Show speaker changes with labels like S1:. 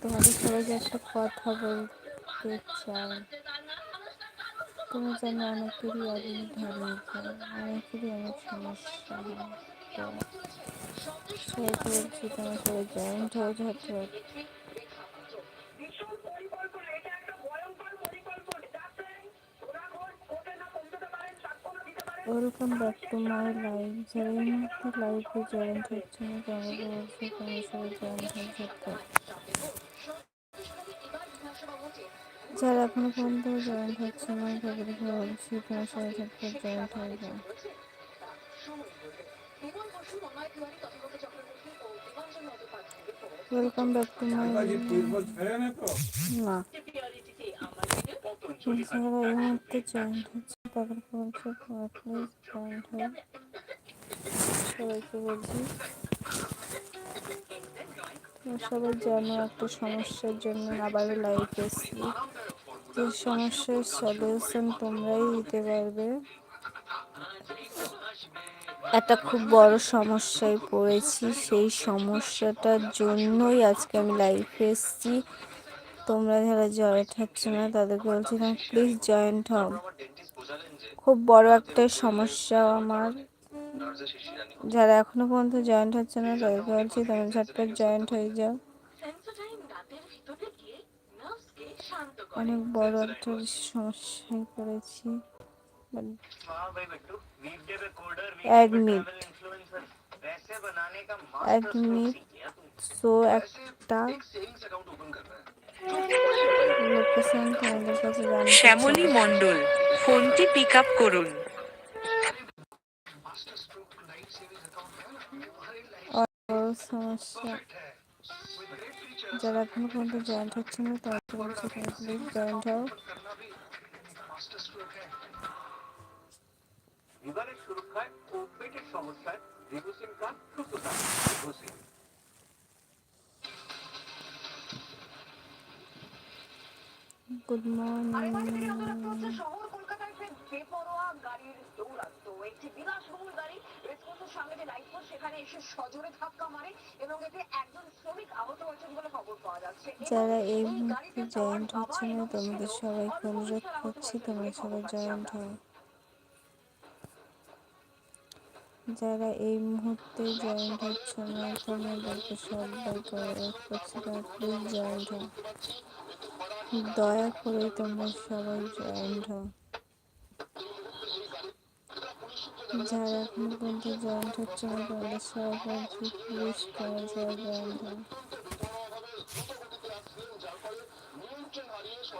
S1: তোমাদের সবাইকে একটা কথা বলতে চাই। তুমি জানো অনেকেরই আগুন ধরে যায় অনেকেরই অনেক সমস্যা হয়। তো সবাইকে বলছি তোমার সবাই জয়েন্ট হয়ে ঝাড়তে welcome back to my life. যারা এই মুহূর্তে লাইফে জয়েন্ট হচ্ছে না তোমাকে বলছি তোমার সবাই জয়েন্ট হয়ে ঝাড়তে যারা এখনও পর্যন্ত জয়েন্ট হচ্ছে না তাদেরকে বলছি তোমার সবাই ঝটপট জয়েন্ট হয়ে যাও ওয়েলকাম ব্যাক টু মাই না। যারা এই মুহূর্তে জয়েন্ট হচ্ছে তাদেরকে বলছি প্লিজ জয়েন্ট হয়ে সবাইকে বলছি। সবাই জানো একটা সমস্যার জন্য আবারও লাইভ এসেছি। যে সমস্যার সলিউশন তোমরাই দিতে পারবে। একটা খুব বড় সমস্যায় পড়েছি, সেই সমস্যাটার জন্যই আজকে আমি লাইভে এসেছি। তোমরা যারা জয়েন্ট হচ্ছে না, তাদেরকে বলছি না প্লিজ জয়েন্ট হও। খুব বড় একটা সমস্যা আমার। যারা এখনও পর্যন্ত জয়েন্ট হচ্ছে না, তাদেরকে বলছি তোমরা ঝটপট জয়েন্ট হয়ে যাও। অনেক বড় একটা সমস্যায় পড়েছি। অ্যাডমিট অ্যাডমিট সো একটা
S2: শ্যামলী মণ্ডল। ফোনটি পিক আপ করুন।
S1: সমস্যা। যারা এখনও পর্যন্ত জয়েন্ট হচ্ছে না বলছি প্লিজ জয়েন্ট হও।
S3: লিভারের সুরক্ষায় ও পেটের সমস্যায় রিভোসিন খান সুস্থ রিভোসিন
S1: গুড মর্নিং
S4: বেপরোয়া গাড়ির দৌরাত্ম একটি বিলাসবহুল গাড়ি রেসকোর্সের সামনে যে লাইট পোস্ট সেখানে এসে সজোরে ধাক্কা মারে এবং এতে একজন শ্রমিক আহত হয়েছেন বলে খবর পাওয়া যাচ্ছে
S1: যারা এই মুহূর্তে জয়েন্ট হচ্ছে না তোমাদের সবাইকে
S4: অল্প
S1: অনুরোধ করছি তোমরা সবাই জয়েন্ট। হও যারা এই মুহূর্তে জয়েন্ট হচ্ছে না তোমাদেরকে সবাইকে অনুরোধ করছি তোমরা প্লিজ জয়েন্ট হও। দয়া করে তোমরা সবাই জয়েন্ট হও। যারা এখনও পর্যন্ত জয়েন্ট হচ্ছে না তাদের সবাই সবাই জয়েন্ট হও